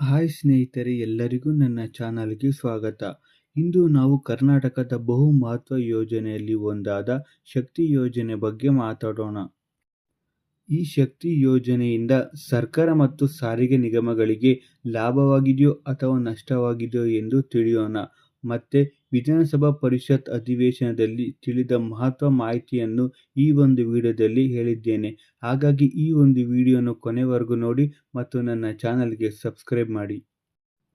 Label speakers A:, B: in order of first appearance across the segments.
A: Hi ಸ್ನೇಹಿತರೆ, ಎಲ್ಲರಿಗೂ ನನ್ನ ಚಾನಲ್ಗೆ ಸ್ವಾಗತ. ಇಂದು ನಾವು ಕರ್ನಾಟಕದ ಬಹು ಮಹತ್ವ ಯೋಜನೆಯಲ್ಲಿ ಒಂದಾದ ಶಕ್ತಿ ಯೋಜನೆ ಬಗ್ಗೆ ಮಾತಾಡೋಣ. ಈ ಶಕ್ತಿ ಯೋಜನೆಯಿಂದ ಸರ್ಕಾರ ಮತ್ತು ಸಾರಿಗೆ ನಿಗಮಗಳಿಗೆ ಲಾಭವಾಗಿದೆಯೋ ಅಥವಾ ನಷ್ಟವಾಗಿದೆಯೋ ಎಂದು ತಿಳಿಯೋಣ. ಮತ್ತೆ ವಿಧಾನಸಭಾ ಪರಿಷತ್ ಅಧಿವೇಶನದಲ್ಲಿ ತಿಳಿದ ಮಹತ್ವ ಮಾಹಿತಿಯನ್ನು ಈ ಒಂದು ವಿಡಿಯೋದಲ್ಲಿ ಹೇಳಿದ್ದೇನೆ. ಹಾಗಾಗಿ ಈ ಒಂದು ವಿಡಿಯೋನ ಕೊನೆವರೆಗೂ ನೋಡಿ ಮತ್ತು ನನ್ನ ಚಾನಲ್ಗೆ ಸಬ್ಸ್ಕ್ರೈಬ್ ಮಾಡಿ.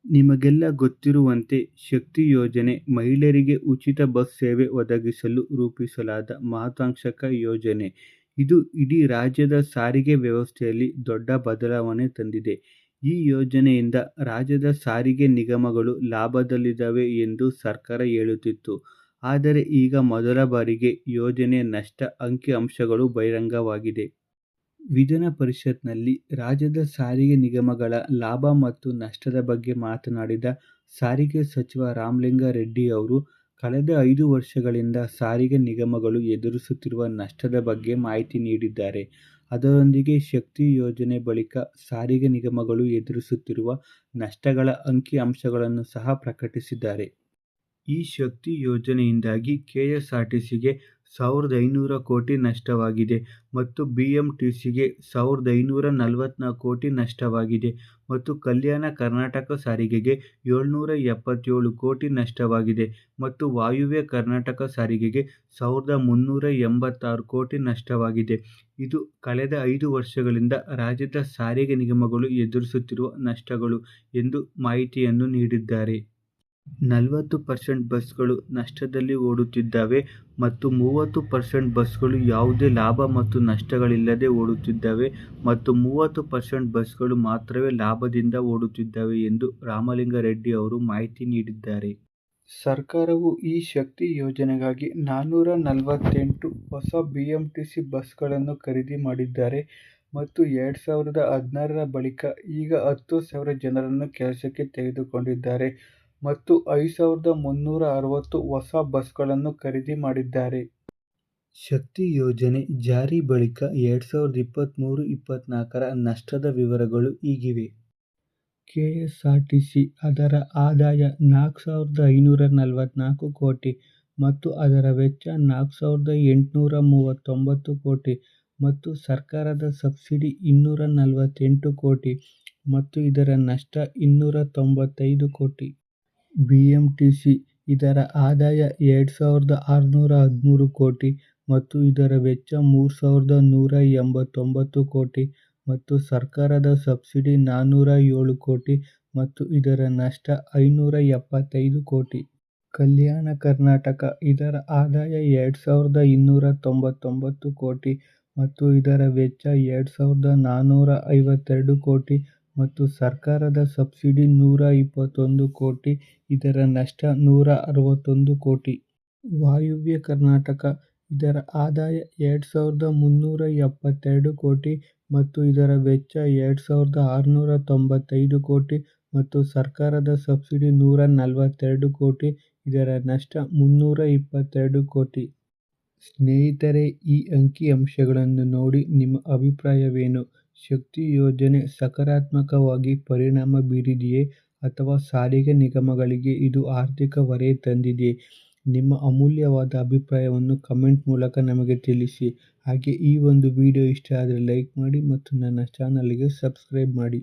A: ನಿಮಗೆಲ್ಲ ಗೊತ್ತಿರುವಂತೆ ಶಕ್ತಿ ಯೋಜನೆ ಮಹಿಳೆಯರಿಗೆ ಉಚಿತ ಬಸ್ ಸೇವೆ ಒದಗಿಸಲು ರೂಪಿಸಲಾದ ಮಹತ್ವಾಂಕ್ಷಕ ಯೋಜನೆ. ಇದು ಇಡೀ ರಾಜ್ಯದ ಸಾರಿಗೆ ವ್ಯವಸ್ಥೆಯಲ್ಲಿ ದೊಡ್ಡ ಬದಲಾವಣೆ ತಂದಿದೆ. ಈ ಯೋಜನೆಯಿಂದ ರಾಜ್ಯದ ಸಾರಿಗೆ ನಿಗಮಗಳು ಲಾಭದಲ್ಲಿದ್ದಾವೆ ಎಂದು ಸರ್ಕಾರ ಹೇಳುತ್ತಿತ್ತು ಆದರೆ ಈಗ ಮೊದಲ ಬಾರಿಗೆ ಯೋಜನೆಯ ನಷ್ಟ ಅಂಕಿ-ಅಂಶಗಳು ಬಹಿರಂಗವಾಗಿದೆ. ವಿಧಾನ ಪರಿಷತ್ನಲ್ಲಿ ರಾಜ್ಯದ ಸಾರಿಗೆ ನಿಗಮಗಳ ಲಾಭ ಮತ್ತು ನಷ್ಟದ ಬಗ್ಗೆ ಮಾತನಾಡಿದ ಸಾರಿಗೆ ಸಚಿವ ರಾಮಲಿಂಗಾರೆಡ್ಡಿ ಅವರು, ಕಳೆದ ಐದು ವರ್ಷಗಳಿಂದ ಸಾರಿಗೆ ನಿಗಮಗಳು ಎದುರಿಸುತ್ತಿರುವ ನಷ್ಟದ ಬಗ್ಗೆ ಮಾಹಿತಿ ನೀಡಿದ್ದಾರೆ. ಅದರೊಂದಿಗೆ ಶಕ್ತಿ ಯೋಜನೆ ಬಳಿಕ ಸಾರಿಗೆ ನಿಗಮಗಳು ಎದುರಿಸುತ್ತಿರುವ ನಷ್ಟಗಳ ಅಂಕಿ-ಅಂಶಗಳನ್ನು ಸಹ ಪ್ರಕಟಿಸಿದ್ದಾರೆ. ಈ ಶಕ್ತಿ ಯೋಜನೆಯಿಂದಾಗಿ ಕೆಎಸ್ಆರ್ಟಿಸಿಗೆ ಸಾವಿರದ ಐನೂರು ಕೋಟಿ ನಷ್ಟವಾಗಿದೆ ಮತ್ತು ಬಿಎಂಟಿಸಿಗೆ ಸಾವಿರದ ಐನೂರ ನಲವತ್ನಾಲ್ಕು ಕೋಟಿ ನಷ್ಟವಾಗಿದೆ ಮತ್ತು ಕಲ್ಯಾಣ ಕರ್ನಾಟಕ ಸಾರಿಗೆಗೆ ಏಳುನೂರ ಎಪ್ಪತ್ತೇಳು ಕೋಟಿ ನಷ್ಟವಾಗಿದೆ ಮತ್ತು ವಾಯುವ್ಯ ಕರ್ನಾಟಕ ಸಾರಿಗೆಗೆ ಸಾವಿರದ ಮುನ್ನೂರ ಎಂಬತ್ತಾರು ಕೋಟಿ ನಷ್ಟವಾಗಿದೆ. ಇದು ಕಳೆದ ಐದು ವರ್ಷಗಳಿಂದ ರಾಜ್ಯದ ಸಾರಿಗೆ ನಿಗಮಗಳು ಎದುರಿಸುತ್ತಿರುವ ನಷ್ಟಗಳು ಎಂದು ಮಾಹಿತಿಯನ್ನು ನೀಡಿದ್ದಾರೆ. ನಲವತ್ತು ಪರ್ಸೆಂಟ್ ಬಸ್ಗಳು ನಷ್ಟದಲ್ಲಿ ಓಡುತ್ತಿದ್ದಾವೆ ಮತ್ತು ಮೂವತ್ತು ಪರ್ಸೆಂಟ್ ಬಸ್ಗಳು ಯಾವುದೇ ಲಾಭ ಮತ್ತು ನಷ್ಟಗಳಿಲ್ಲದೆ ಓಡುತ್ತಿದ್ದಾವೆ ಮತ್ತು ಮೂವತ್ತು ಪರ್ಸೆಂಟ್ ಬಸ್ಗಳು ಮಾತ್ರವೇ ಲಾಭದಿಂದ ಓಡುತ್ತಿದ್ದಾವೆ ಎಂದು ರಾಮಲಿಂಗಾರೆಡ್ಡಿ ಅವರು ಮಾಹಿತಿ ನೀಡಿದ್ದಾರೆ. ಸರ್ಕಾರವು ಈ ಶಕ್ತಿ ಯೋಜನೆಗಾಗಿ ನಾನೂರ ನಲವತ್ತೆಂಟು ಹೊಸ ಬಿಎಂಟಿಸಿ ಬಸ್ಗಳನ್ನು ಖರೀದಿ ಮಾಡಿದ್ದಾರೆ ಮತ್ತು ಎರಡು ಸಾವಿರದ ಹದಿನಾರರ ಬಳಿಕ ಈಗ ಹತ್ತು ಸಾವಿರ ಜನರನ್ನು ಕೆಲಸಕ್ಕೆ ತೆಗೆದುಕೊಂಡಿದ್ದಾರೆ ಮತ್ತು ಐದು ಸಾವಿರದ ಮುನ್ನೂರ ಅರವತ್ತು ಹೊಸ ಬಸ್ಗಳನ್ನು ಖರೀದಿ ಮಾಡಿದ್ದಾರೆ. ಶಕ್ತಿ ಯೋಜನೆ ಜಾರಿ ಬಳಿಕ ಎರಡು ಸಾವಿರದ ಇಪ್ಪತ್ಮೂರು-ಇಪ್ಪತ್ನಾಲ್ಕರ ನಷ್ಟದ ವಿವರಗಳು ಹೀಗಿವೆ. ಕೆಎಸ್ಆರ್ಟಿಸಿ ಅದರ ಆದಾಯ ನಾಲ್ಕು ಸಾವಿರದ ಐನೂರ ನಲವತ್ನಾಲ್ಕು ಕೋಟಿ ಮತ್ತು ಅದರ ವೆಚ್ಚ ನಾಲ್ಕು ಸಾವಿರದ ಎಂಟುನೂರ ಮೂವತ್ತೊಂಬತ್ತು ಕೋಟಿ ಮತ್ತು ಸರ್ಕಾರದ ಸಬ್ಸಿಡಿ ಇನ್ನೂರ ನಲವತ್ತೆಂಟು ಕೋಟಿ ಮತ್ತು ಇದರ ನಷ್ಟ ಇನ್ನೂರ ತೊಂಬತ್ತೈದು ಕೋಟಿ. ಬಿಎಂಟಿಸಿ ಇದರ ಆದಾಯ ಎರಡು ಸಾವಿರದ ಆರುನೂರ ಹದಿಮೂರು ಕೋಟಿ ಮತ್ತು ಇದರ ವೆಚ್ಚ ಮೂರು ಸಾವಿರದ ನೂರ ಎಂಬತ್ತೊಂಬತ್ತು ಕೋಟಿ ಮತ್ತು ಸರ್ಕಾರದ ಸಬ್ಸಿಡಿ ನಾನೂರ ಏಳು ಕೋಟಿ ಮತ್ತು ಇದರ ನಷ್ಟ ಐನೂರ ಎಪ್ಪತ್ತೈದು ಕೋಟಿ. ಕಲ್ಯಾಣ ಕರ್ನಾಟಕ, ಇದರ ಆದಾಯ ಎರಡು ಸಾವಿರದ ಇನ್ನೂರ ತೊಂಬತ್ತೊಂಬತ್ತು ಕೋಟಿ ಮತ್ತು ಇದರ ವೆಚ್ಚ ಎರಡು ಸಾವಿರದ ನಾನೂರ ಐವತ್ತೆರಡು ಕೋಟಿ ಮತ್ತು ಸರ್ಕಾರದ ಸಬ್ಸಿಡಿ ನೂರ ಇಪ್ಪತ್ತೊಂದು ಕೋಟಿ, ಇದರ ನಷ್ಟ ನೂರ ಅರವತ್ತೊಂದು ಕೋಟಿ. ವಾಯುವ್ಯ ಕರ್ನಾಟಕ, ಇದರ ಆದಾಯ ಎರಡು ಸಾವಿರದ ಮುನ್ನೂರ ಎಪ್ಪತ್ತೆರಡು ಕೋಟಿ ಮತ್ತು ಇದರ ವೆಚ್ಚ ಎರಡು ಸಾವಿರದ ಆರುನೂರ ತೊಂಬತ್ತೈದು ಕೋಟಿ ಮತ್ತು ಸರ್ಕಾರದ ಸಬ್ಸಿಡಿ ನೂರ ನಲವತ್ತೆರಡು ಕೋಟಿ, ಇದರ ನಷ್ಟ ಮುನ್ನೂರ ಇಪ್ಪತ್ತೆರಡು ಕೋಟಿ. ಸ್ನೇಹಿತರೆ, ಈ ಅಂಕಿ-ಅಂಶಗಳನ್ನು ನೋಡಿ ನಿಮ್ಮ ಅಭಿಪ್ರಾಯವೇನು? ಶಕ್ತಿ ಯೋಜನೆ ಸಕಾರಾತ್ಮಕವಾಗಿ ಪರಿಣಾಮ ಬೀರಿದೆಯೇ ಅಥವಾ ಸಾರಿಗೆ ನಿಗಮಗಳಿಗೆ ಇದು ಆರ್ಥಿಕ ಹೊರೆ ತಂದಿದೆಯೇ? ನಿಮ್ಮ ಅಮೂಲ್ಯವಾದ ಅಭಿಪ್ರಾಯವನ್ನು ಕಮೆಂಟ್ ಮೂಲಕ ನಮಗೆ ತಿಳಿಸಿ. ಹಾಗೆ ಈ ಒಂದು ವಿಡಿಯೋ ಇಷ್ಟ ಆದರೆ ಲೈಕ್ ಮಾಡಿ ಮತ್ತು ನನ್ನ ಚಾನಲ್ಗೆ ಸಬ್ಸ್ಕ್ರೈಬ್ ಮಾಡಿ.